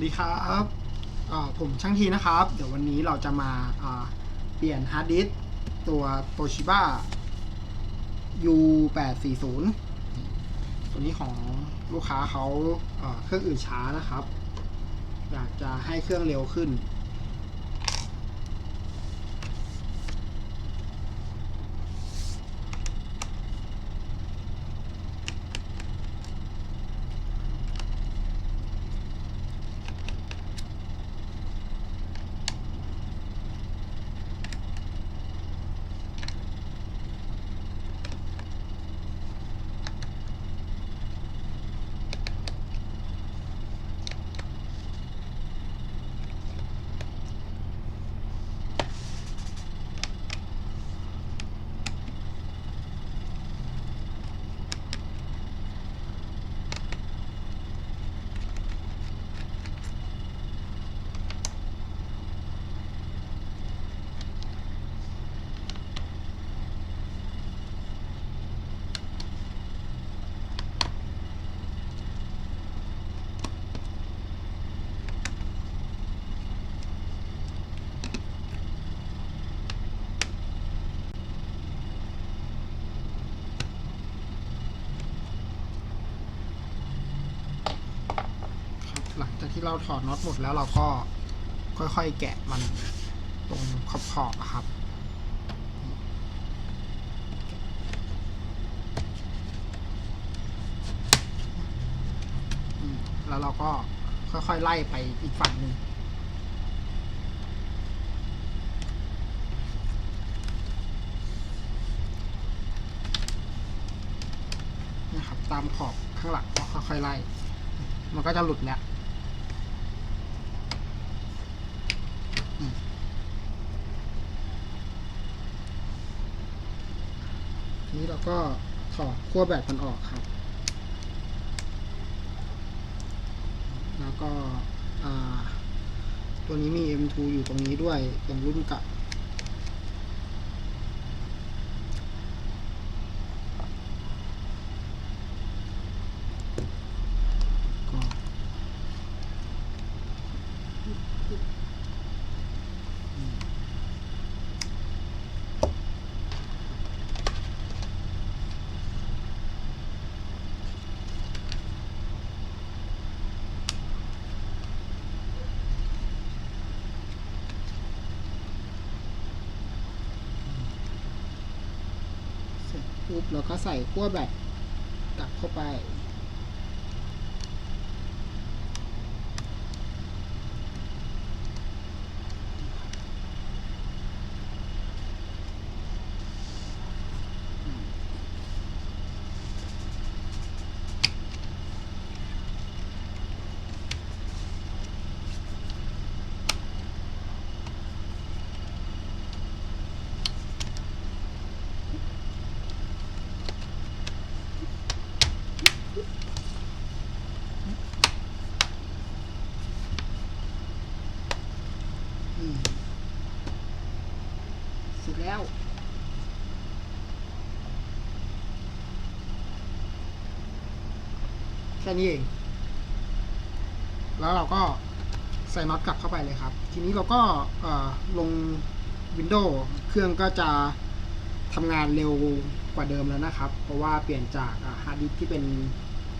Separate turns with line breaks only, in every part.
วัสดีครับผมช่างทีนะครับ เดี๋ยววันนี้เราจะมาเปลี่ยนฮาร์ดดิสก์ตัวโตชิบ้า U840 ตัวนี้ของลูกค้าเขาเอ่อเครื่องอื่นช้านะครับ อยากจะให้เครื่องเร็วขึ้น ที่เราถอดน็อตหมดแล้วเราก็ค่อยๆแกะมันตรงขอบอบๆอะครับแล้วเราก็ค่อยๆไล่ไปอีกฝั่งหนึ่งนะครับตามขอบข้างหลังก็ค่อยๆไล่ มันก็จะหลุดแล้ว แล้วก็ถอดขั้วแบตมันออกครับ แล้วก็ตัวนี้มี M2 อยู่ตรงนี้ด้วยเป็นรุ่นเก่า ปุ๊บเราก็ใส่ขั้วแบตกลับเข้าไป เสร็จแล้ว แค่นี้เอง แล้วเราก็ใส่น็อตกลับเข้าไปเลยครับ ทีนี้เราก็ลงวินโดว์เครื่องก็จะทำงานเร็วกว่าเดิมแล้วนะครับ เพราะว่าเปลี่ยนจากฮาร์ดดิสที่เป็น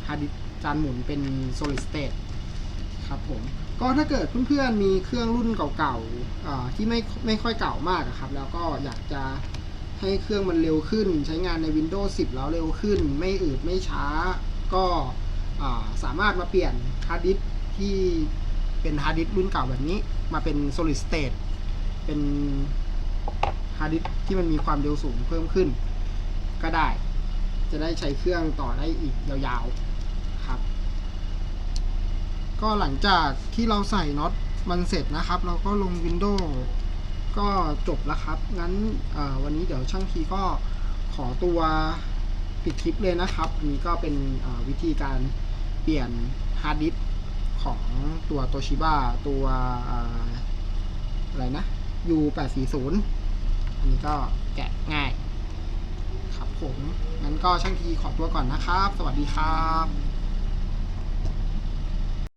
ฮาร์ดดิสจานหมุนเป็น solid state ครับผมก็ถ้าเกิดเพื่อนๆมีเครื่องรุ่นเก่าๆที่ไม่ไม่ค่อยเก่ามากครับ แล้วก็อยากจะให้เครื่องมันเร็วขึ้น ใช้งานใน Windows 10 แล้วเร็วขึ้น ไม่อืดไม่ช้า ก็สามารถมาเปลี่ยนฮาร์ดดิสที่เป็นฮาร์ดดิสรุ่นเก่าแบบนี้ มาเป็น solid state เป็นฮาร์ดดิสที่มันมีความเร็วสูงเพิ่มขึ้น ก็ได้ จะได้ใช้เครื่องต่อได้อีกยาวๆ ก็หลังจากที่เราใส่น็อตมันเสร็จนะครับ เราก็ลง Windows ก็จบแล้วครับ งั้นวันนี้เดี๋ยวช่างทีก็ขอตัวปิดคลิปเลยนะครับ อันนี้ก็เป็นวิธีการเปลี่ยนฮาร์ดดิสก์ของตัวโตชิบ้าตัวเอ่ออะไรนะ U840 อันนี้ก็แกะง่ายครับผม งั้นก็ช่างทีขอตัวก่อนนะครับ สวัสดีครับ